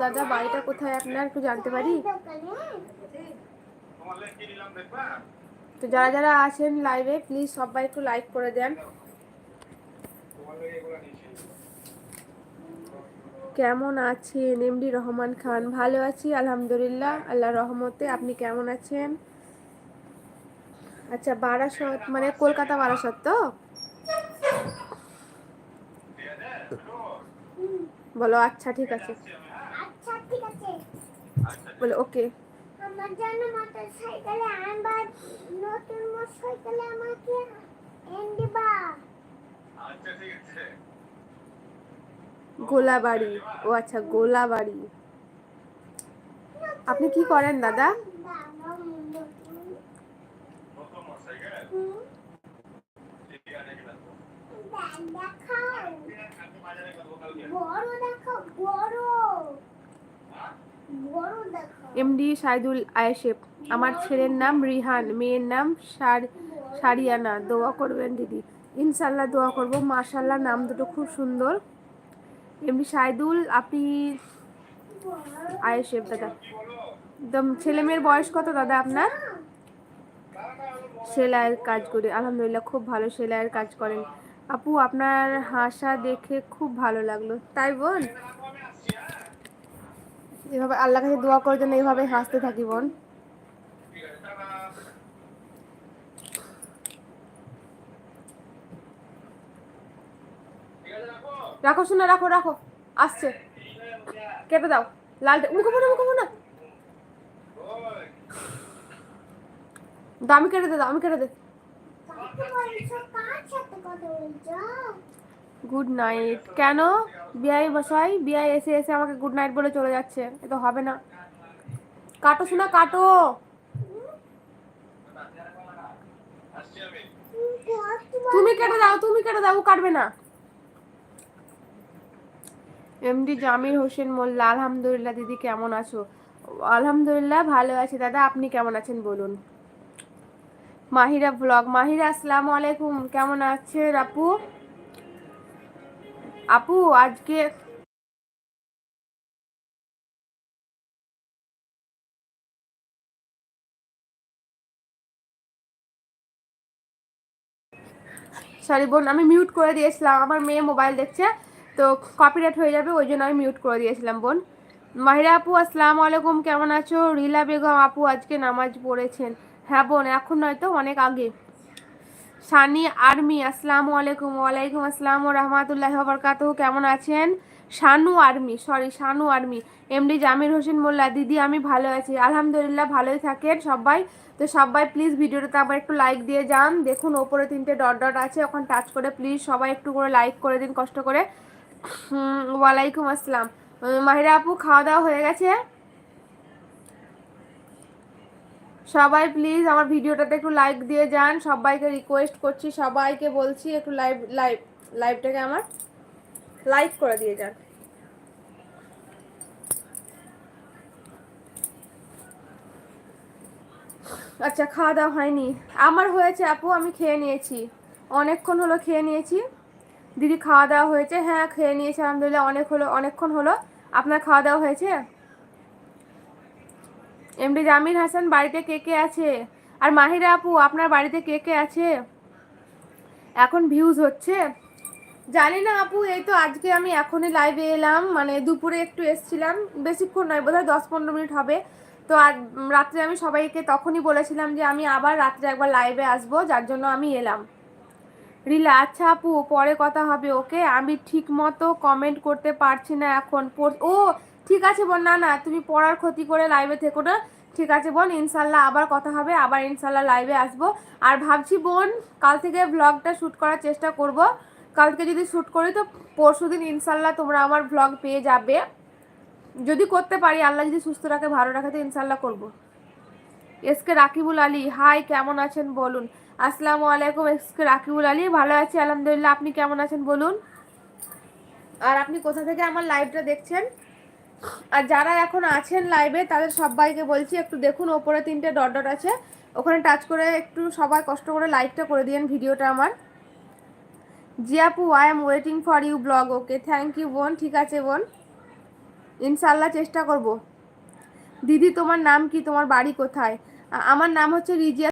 দাদা, বাড়িটা কোথায় আপনার একটু জানতে পারি? তো যারা যারা আছেন লাইভে প্লিজ সবাই একটু লাইক করে দেন। কেমন আছেন? এমডি রহমান খান, ভালো আছি, আলহামদুলিল্লাহ, আল্লাহ রহমতে। আপনি কেমন আছেন? আচ্ছা বারাসত মানে কলকাতা বারাসত তো? বলো আচ্ছা ঠিক আছে আচ্ছা ঠিক আছে। বলো ওকে। আমার জন্য মোটর সাইকেলে আনবার নতুন মোটর সাইকেলে আমাকে এনে দিবা। গোলাবাড়ি। ও আচ্ছা গোলাবাড়ি। আপনি কি করেন দাদা? বড় দেখাও। বড় এমডি সাইদুল আয়েশেফ আমার ছেলের নাম রিহান, মেয়ের নাম সার- সারিয়ানা। দোয়া করবেন দিদি। ইনশাল্লাহ দোয়া করব। মাশাল্লাহ নাম দুটো খুব সুন্দর। এমডি সাইদুল আপনি আয়েশেফ দাদা। একদম ছেলে মেয়ের বয়স কত, দাদা আপনার? সেলাইয়ের কাজ করি। আলহামদুলিল্লাহ, খুব ভালো সেলাইয়ের কাজ করেন। আপু, আপনার হাসা দেখে খুব ভালো লাগল। তাই বোন? এভাবে আল্লাহ কাছে দোয়া করে যেন এইভাবে হাসতে থাকি, বোন। রাখো শোনা রাখো রাখো। আসছে। কেটে দাও। লালটা মুখো না মুখো দামি কেটে দে দামি কেটে দে। গুড নাইট কেন? বিআই বসাই? বিআই এসে এসে আমাকে গুড নাইট বলে চলে যাচ্ছে। এ তো হবে না। কাটো শোনা কাটো! তুমি কেটে দাও, তুমি কেটে দাও কাটবে না। এমডি জামির হোসেন মোল্লা, আলহামদুলিল্লাহ দিদি কেমন আছো? আলহামদুলিল্লাহ ভালো আছি। দাদা, আপনি কেমন আছেন বলুন? মাহিরা ব্লগ মাহিরা, আসসালামু আলাইকুম। কেমন আছেন আপু? আপু, আজকে সরি বোন, আমি মিউট করে দিয়েছিলাম। আমার মেয়ে মোবাইল দেখছে, তো কপিরাইট হয়ে যাবে, ওই জন্য আমি মিউট করে দিয়েছিলাম, বোন। মাহিরা আপু, আসসালামু আলাইকুম, কেমন আছো? রিলা বেগম আপু, আজকে নামাজ পড়েছেন। হ্যাঁ বোন, এখন নয়তো, অনেক আগে। সানি আর্মি, আসসালামু আলাইকুম। ওয়ালাইকুম আসসালাম ও রহমাতুল্লাহ বরকাত কেমন আছেন? Shanu army, sorry, Shanu army. MD Jamir Hossain Molla, দিদি আমি ভালো আছি। আলহামদুলিল্লাহ ভালোই থাকেন সবাই। তো সবাই প্লিজ ভিডিওটাতে আবার একটু লাইক দিয়ে যান। দেখুন, ওপরে তিনটে ডট ডট আছে। ওখানে টাচ করে প্লিজ সবাই একটু করে লাইক করে দিন, কষ্ট করে। ওয়ালাইকুম আসসালাম। মাহিরা আপু, খাওয়া দাওয়া হয়ে গেছে? সবাই প্লিজ আমার ভিডিওটাতে একটু লাইক দিয়ে যান। সবাইকে রিকোয়েস্ট করছি, সবাইকে বলছি একটু লাইভ লাইভ লাইভটাকে আমার লাইক করে দিয়ে যান। আচ্ছা খাওয়া দাওয়া হয়নি। আমার হয়েছে আপু, আমি খেয়ে নিয়েছি। অনেকক্ষণ হলো খেয়ে নিয়েছি। দিদি খাওয়া দাওয়া হয়েছে হ্যাঁ খেয়ে নিয়েছি, আলহামদুলিল্লাহ, অনেক হলো, অনেকক্ষণ হলো। আপনার খাওয়া দাওয়া হয়েছে? এমডি জামির হাসান বাড়িতে কে কে আছে? আর মাহিরা আপু আপনার বাড়িতে কে কে আছে? এখন ভিউজ হচ্ছে। জানি না আপু এই তো আজকে আমি এখনই লাইভে এলাম। মানে দুপুরে একটু এসছিলাম। বেশিক্ষণ নয় বোধহয় দশ পনেরো মিনিট হবে। তো উম, রাত্রে আমি সবাইকে তখনই বলেছিলাম যে আমি আবার রাত্রে একবার লাইভে আসব যার জন্য আমি এলাম। রিলা আচ্ছা আপু পরে কথা হবে ওকে? আমি ঠিক মতো কমেন্ট করতে পারছি না এখন। ও ঠিক আছে বোন না না তুমি পড়ার ক্ষতি করে লাইভে থেকো না। ঠিক আছে বোন, ইনশাল্লাহ আবার কথা হবে, আবার ইনশাল্লাহ লাইভে আসব। আর ভাবছি বোন, কাল থেকে ব্লগটা শ্যুট করার চেষ্টা করব। কালকে যদি শ্যুট করি তো পরশু দিন ইনশাল্লাহ তোমরা আমার ব্লগ পেয়ে যাবে। যদি করতে পারি, আল্লাহ যদি সুস্থ রাখে, ভালো রাখে, তো ইনশাল্লাহ করব। এসকে রাকিবুল আলী হাই কেমন আছেন বলুন? আসসালামু আলাইকুম এসকে রাকিবুল আলী, ভালো আছি, আলহামদুলিল্লাহ, আপনি কেমন আছেন বলুন? আর আপনি কোথা থেকে আমার লাইভটা দেখছেন? আর যারা এখন আছেন লাইভে তাদের সবাইকে বলছি, একটু দেখুন, ওপরে তিনটে ডট ডট আছে। ওখানে টাচ করে একটু সবাই কষ্ট করে লাইকটা করে দিন ভিডিওটা আমার। জি আপু I am waiting for you blog okay thank you বোন। ঠিক আছে, বোন। ইনশাল্লাহ চেষ্টা করব। দিদি, তোমার নাম কি? তোমার বাড়ি কোথায়? আমার নাম হচ্ছে রিজিয়া